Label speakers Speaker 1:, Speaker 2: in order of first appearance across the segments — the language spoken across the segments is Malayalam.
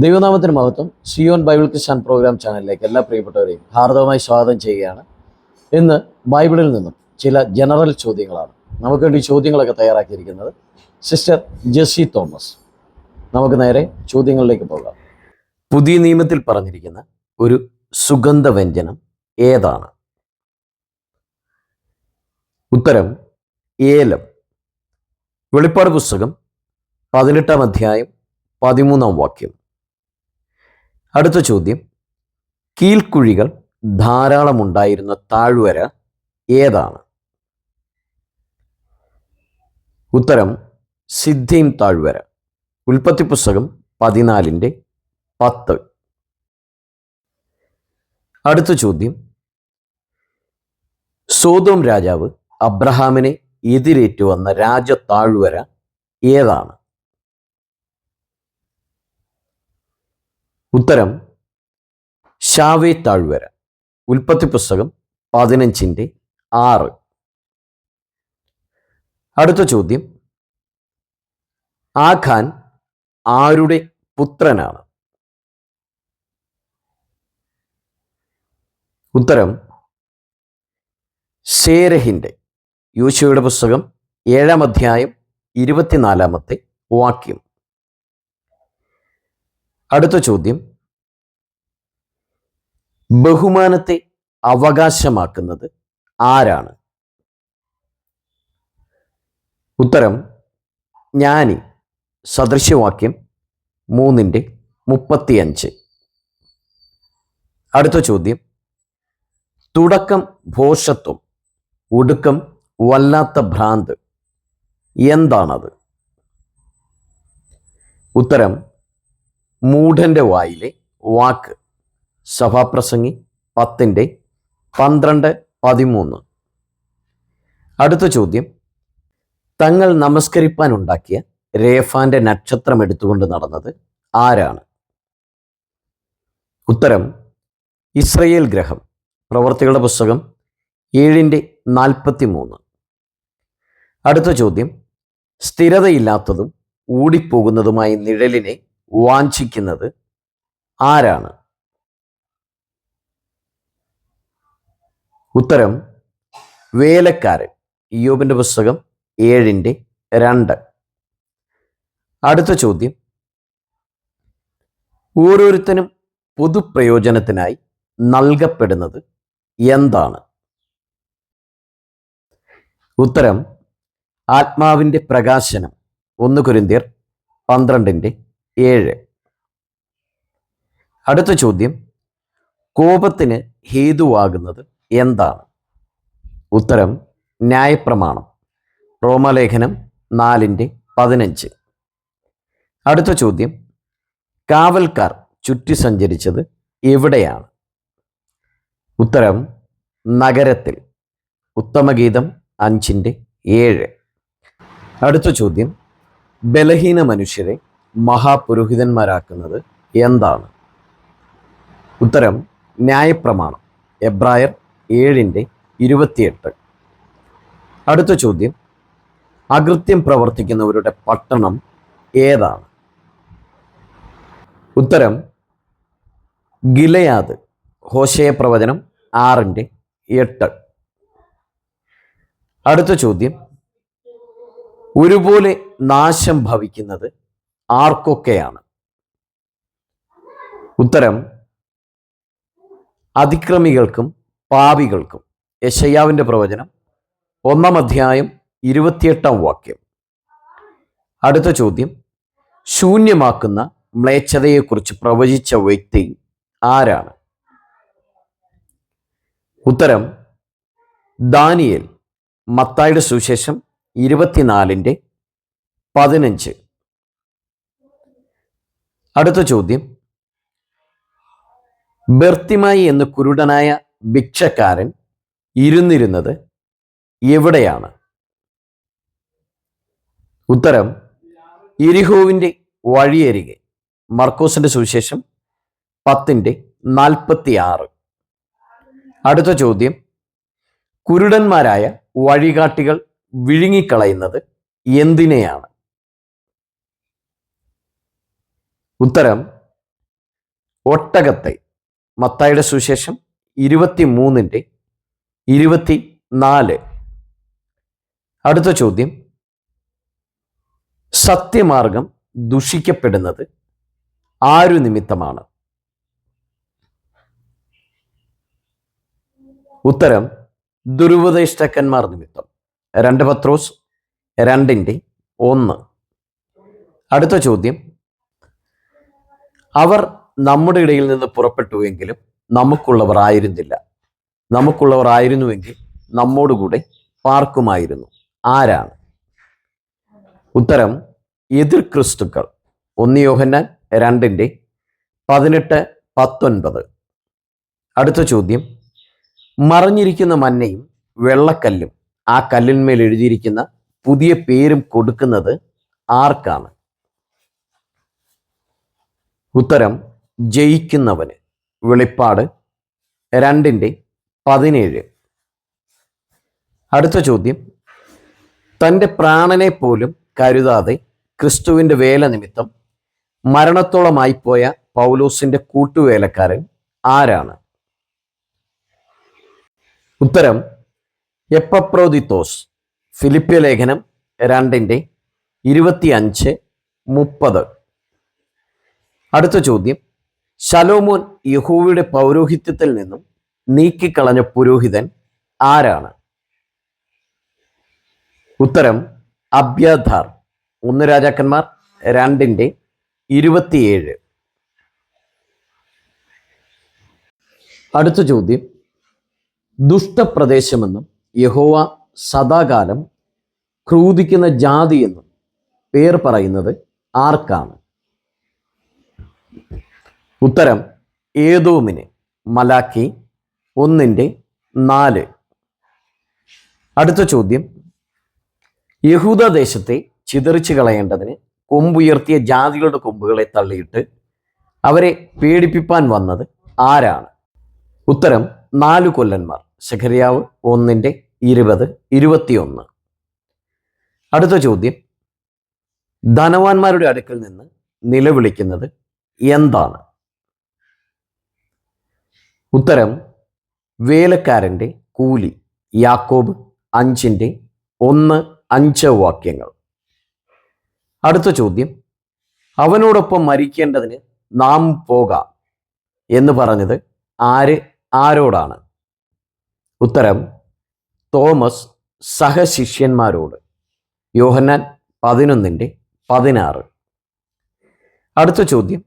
Speaker 1: ദൈവനാമത്തിന് മഹത്വം. സിയോൻ ബൈബിൾ ക്രിസ്ത്യൻ പ്രോഗ്രാം ചാനലിലേക്ക് എല്ലാ പ്രിയപ്പെട്ടവരെയും ഹാർദവമായി സ്വാഗതം ചെയ്യുകയാണ്. ഇന്ന് ബൈബിളിൽ നിന്നും ചില ജനറൽ ചോദ്യങ്ങളാണ്. നമുക്ക് വേണ്ടി ചോദ്യങ്ങളൊക്കെ തയ്യാറാക്കിയിരിക്കുന്നത് സിസ്റ്റർ ജെസ്സി തോമസ്. നമുക്ക് നേരെ ചോദ്യങ്ങളിലേക്ക് പോകാം. പുതിയ നിയമത്തിൽ പറഞ്ഞിരിക്കുന്ന ഒരു സുഗന്ധവ്യഞ്ജനം ഏതാണ്? ഉത്തരം ഏലം. വെളിപ്പാട് പുസ്തകം പതിനെട്ടാം അധ്യായം പതിമൂന്നാം വാക്യം. അടുത്ത ചോദ്യം. കീൽക്കുഴികൾ ധാരാളമുണ്ടായിരുന്ന താഴ്വര ഏതാണ്? ഉത്തരം സിദ്ധിം താഴ്വര. ഉൽപ്പത്തി പുസ്തകം പതിനാലിന്റെ പത്ത്. അടുത്ത ചോദ്യം. സോതോം രാജാവ് അബ്രഹാമിനെ എതിരേറ്റു വന്ന രാജ താഴ്വര ഏതാണ്? ഉത്തരം ഷാവേ താഴ്വര. ഉൽപ്പത്തി പുസ്തകം പതിനഞ്ചിന്റെ ആറ്. അടുത്ത ചോദ്യം ആഖാൻ ആരുടെ പുത്രനാണ്? ഉത്തരം സേരഹിന്റെ. യോശുവയുടെ പുസ്തകം ഏഴാം അധ്യായം ഇരുപത്തിനാലാമത്തെ വാക്യം. അടുത്ത ചോദ്യം. ബഹുമാനത്തെ അവകാശമാക്കുന്നത് ആരാണ്? ഉത്തരം ജ്ഞാനി സദൃശ്യവാക്യം മൂന്നിന്റെ മുപ്പത്തിയഞ്ച്. അടുത്ത ചോദ്യം. തുടക്കം ഭോഷത്വം ഒടുക്കം വല്ലാത്ത ഭ്രാന്ത്. എന്താണത്? ഉത്തരം മൂഢന്റെ വായിലെ വാക്ക്. സഭാപ്രസംഗി പത്തിന്റെ പന്ത്രണ്ട് പതിമൂന്ന്. അടുത്ത ചോദ്യം. തങ്ങൾ നമസ്കരിപ്പാൻ ഉണ്ടാക്കിയ രേഫാന്റെ നക്ഷത്രം എടുത്തുകൊണ്ട് നടന്നത് ആരാണ്? ഉത്തരം ഇസ്രയേൽ ഗ്രഹം. പ്രവർത്തികളുടെ പുസ്തകം ഏഴിന്റെ നാൽപ്പത്തി മൂന്ന് അടുത്ത ചോദ്യം സ്ഥിരതയില്ലാത്തതും ഊടിപ്പോകുന്നതുമായ നിഴലിനെ വാഞ്ചിക്കുന്നത് ആരാണ്? ഉത്തരം വേലക്കാരൻ. യോബിന്റെ പുസ്തകം ഏഴിന്റെ രണ്ട്. അടുത്ത ചോദ്യം. ഓരോരുത്തരും പൊതുപ്രയോജനത്തിനായി നൽകപ്പെടുന്നത് എന്താണ്? ഉത്തരം ആത്മാവിന്റെ പ്രകാശനം. ഒന്ന് കുരിന്തിയർ പന്ത്രണ്ടിന്റെ ഏഴ്. അടുത്ത ചോദ്യം കോപത്തിന് ഹേതുവാകുന്നത് എന്താണ്? ഉത്തരം ന്യായപ്രമാണം. റോമലേഖനം നാലിന്റെ പതിനഞ്ച്. അടുത്ത ചോദ്യം കാവൽക്കാർ ചുറ്റി സഞ്ചരിച്ചത് എവിടെയാണ്? ഉത്തരം നഗരത്തിൽ. ഉത്തമഗീതം അഞ്ചിന്റെ ഏഴ്. അടുത്ത ചോദ്യം ബലഹീന മനുഷ്യരെ മഹാപുരോഹിതന്മാരാക്കുന്നത് എന്താണ്? ഉത്തരം ന്യായപ്രമാണം. എബ്രായർ ഏഴിന്റെ ഇരുപത്തിയെട്ട്. അടുത്ത ചോദ്യം അകൃത്യം പ്രവർത്തിക്കുന്നവരുടെ പട്ടണം ഏതാണ്? ഉത്തരം ഗിലയാദ് ഹോശയ പ്രവചനം ആറിന്റെ എട്ട്. അടുത്ത ചോദ്യം ഒരുപോലെ നാശം ഭവിക്കുന്നത് ആർക്കൊക്കെയാണ്? ഉത്തരം അതിക്രമികൾക്കും പാപികൾക്കും. യശയ്യാവിന്റെ പ്രവചനം ഒന്നാം അധ്യായം ഇരുപത്തിയെട്ടാം വാക്യം. അടുത്ത ചോദ്യം ശൂന്യമാക്കുന്ന മ്ലേച്ഛതയെക്കുറിച്ച് പ്രവചിച്ച വ്യക്തി ആരാണ്? ഉത്തരം ദാനിയൽ. മത്തായുടെ സുശേഷം ഇരുപത്തിനാലിന്റെ പതിനഞ്ച്. അടുത്ത ചോദ്യം. ബർത്തിമായി എന്ന കുരുടനായ ഭിക്ഷക്കാരൻ ഇരുന്നിരുന്നത് എവിടെയാണ്? ഉത്തരം ഇരിഹോവിന്റെ വഴിയരികെ മർക്കോസിന്റെ സുവിശേഷം പത്തിന്റെ നാൽപ്പത്തി ആറ് അടുത്ത ചോദ്യം കുരുടന്മാരായ വഴികാട്ടികൾ വിഴുങ്ങിക്കളയുന്നത് എന്തിനെയാണ്? ഉത്തരം ഒട്ടകത്തെ മത്തായുടെ സുശേഷം ഇരുപത്തി മൂന്നിന്റെ ഇരുപത്തി നാല് അടുത്ത ചോദ്യം. സത്യമാർഗം ദുഷിക്കപ്പെടുന്നത് ആരു നിമിത്തമാണ്? ഉത്തരം ദുരുപദേഷ്ടക്കന്മാർ നിമിത്തം. രണ്ട് പത്രോസ് രണ്ടിന്റെ ഒന്ന്. അടുത്ത ചോദ്യം. അവർ നമ്മുടെ ഇടയിൽ നിന്ന് പുറപ്പെട്ടുവെങ്കിലും നമുക്കുള്ളവർ ആയിരുന്നില്ല നമുക്കുള്ളവർ ആയിരുന്നുവെങ്കിൽ നമ്മോടുകൂടെ പാർക്കുമായിരുന്നു. ആരാണ്? ഉത്തരം എതിർ ക്രിസ്തുക്കൾ. ഒന്ന് യോഹന്നാൻ രണ്ടിന്റെ പതിനെട്ട് പത്തൊൻപത്. അടുത്ത ചോദ്യം. മറഞ്ഞിരിക്കുന്ന മന്നയും വെള്ളക്കല്ലും ആ കല്ലിന്മേൽ എഴുതിയിരിക്കുന്ന പുതിയ പേരും കൊടുക്കുന്നത് ആർക്കാണ്? ഉത്തരം ജയിക്കുന്നവന്. വെളിപ്പാട് രണ്ടിന്റെ പതിനേഴ്. അടുത്ത ചോദ്യം. തന്റെ പ്രാണനെ പോലും കരുതാതെ ക്രിസ്തുവിന്റെ വേല നിമിത്തം മരണത്തോളമായി പോയ പൗലോസിന്റെ കൂട്ടുവേലക്കാരൻ ആരാണ്? ഉത്തരം എപ്പപ്രോദിത്തോസ് ഫിലിപ്പ്യ ലേഖനം രണ്ടിന്റെ ഇരുപത്തിയഞ്ച് മുപ്പത്. അടുത്ത ചോദ്യം. ശലോമോൻ യഹോവയുടെ പൗരോഹിത്യത്തിൽ നിന്നും നീക്കിക്കളഞ്ഞ പുരോഹിതൻ ആരാണ്? ഉത്തരം അബ്യാധാർ ഒന്ന് രാജാക്കന്മാർ രണ്ടിന്റെ ഇരുപത്തിയേഴ്. അടുത്ത ചോദ്യം. ദുഷ്ടപ്രദേശമെന്നും യഹോവ സദാകാലം ക്രൂദിക്കുന്ന ജാതി എന്നും പേർ പറയുന്നത് ആർക്കാണ്? ഉത്തരം ഏതോമിന് മലാക്കി ഒന്നിന്റെ നാല്. അടുത്ത ചോദ്യം യഹൂദ ദേശത്തെ ചിതറിച്ചു കളയേണ്ടതിന് കൊമ്പുയർത്തിയ ജാതികളുടെ കൊമ്പുകളെ തള്ളിയിട്ട് അവരെ പേടിപ്പിപ്പാൻ വന്നത് ആരാണ്? ഉത്തരം നാലു കൊല്ലന്മാർ ശഖരിയാവ് ഒന്നിന്റെ ഇരുപത് ഇരുപത്തിയൊന്ന്. അടുത്ത ചോദ്യം ധനവാന്മാരുടെ അടുക്കൽ നിന്ന് നിലവിളിക്കുന്നത് എന്താണ്? ഉത്തരം വേലക്കാരന്റെ കൂലി. യാക്കോബ് അഞ്ചിന്റെ ഒന്ന് അഞ്ച് വാക്യങ്ങൾ. അടുത്ത ചോദ്യം അവനോടൊപ്പം മരിക്കേണ്ടതിന് നാം പോകാം എന്ന് പറഞ്ഞത് ആര് ആരോടാണ്? ഉത്തരം തോമസ് സഹശിഷ്യന്മാരോട്. യോഹന്നാൻ പതിനൊന്നിന്റെ പതിനാറ്. അടുത്ത ചോദ്യം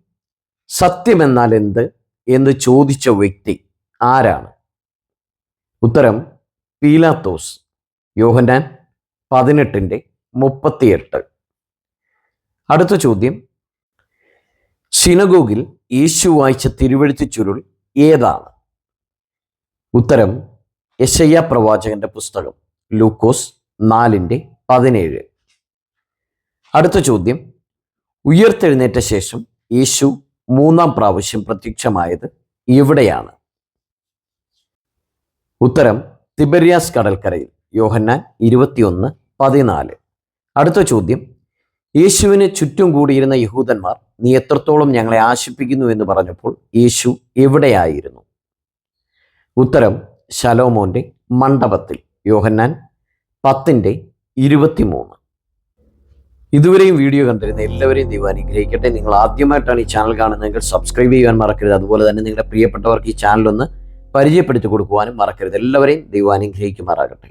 Speaker 1: സത്യമെന്നാൽ എന്ത്? എന്ന് ചോദിച്ച വ്യക്തി ആരാണ്? ഉത്തരം പീലാത്തോസ്. യോഹന്നാൻ പതിനെട്ടിന്റെ മുപ്പത്തിയെട്ട്. അടുത്ത ചോദ്യം സിനഗോഗിൽ യേശു വായിച്ച തിരുവഴുത്തി ചുരുൾ ഏതാണ്? ഉത്തരം യശയ്യ പ്രവാചകന്റെ പുസ്തകം ലൂക്കോസ് നാലിന്റെ പതിനേഴ്. അടുത്ത ചോദ്യം ഉയർത്തെഴുന്നേറ്റ ശേഷം യേശു മൂന്നാം പ്രാവശ്യം പ്രത്യക്ഷമായത് എവിടെയാണ് ഉത്തരം തിബരിയാസ് കടൽക്കരയിൽ യോഹന്നാൻ ഇരുപത്തിയൊന്ന് പതിനാല്. അടുത്ത ചോദ്യം യേശുവിന് ചുറ്റും കൂടിയിരുന്ന യഹൂദന്മാർ നീ എത്രത്തോളം ഞങ്ങളെ ആശിപ്പിക്കുന്നു എന്ന് പറഞ്ഞപ്പോൾ യേശു എവിടെയായിരുന്നു? ഉത്തരം ശലോമോന്റെ മണ്ഡപത്തിൽ യോഹന്നാൻ പത്തിന്റെ ഇരുപത്തിമൂന്ന്. ഇതുവരെയും വീഡിയോ കണ്ടിരുന്ന എല്ലാവരെയും ദൈവം അനുഗ്രഹിക്കട്ടെ. നിങ്ങൾ ആദ്യമായിട്ടാണ് ഈ ചാനൽ കാണുന്നതെങ്കിൽ സബ്സ്ക്രൈബ് ചെയ്യാൻ മറക്കരുത്. അതുപോലെ തന്നെ നിങ്ങളുടെ പ്രിയപ്പെട്ടവർക്ക് ഈ ചാനലൊന്ന് പരിചയപ്പെടുത്തി കൊടുക്കുവാനും മറക്കരുത്. എല്ലാവരെയും ദൈവം അനുഗ്രഹിക്കുമാറാകട്ടെ.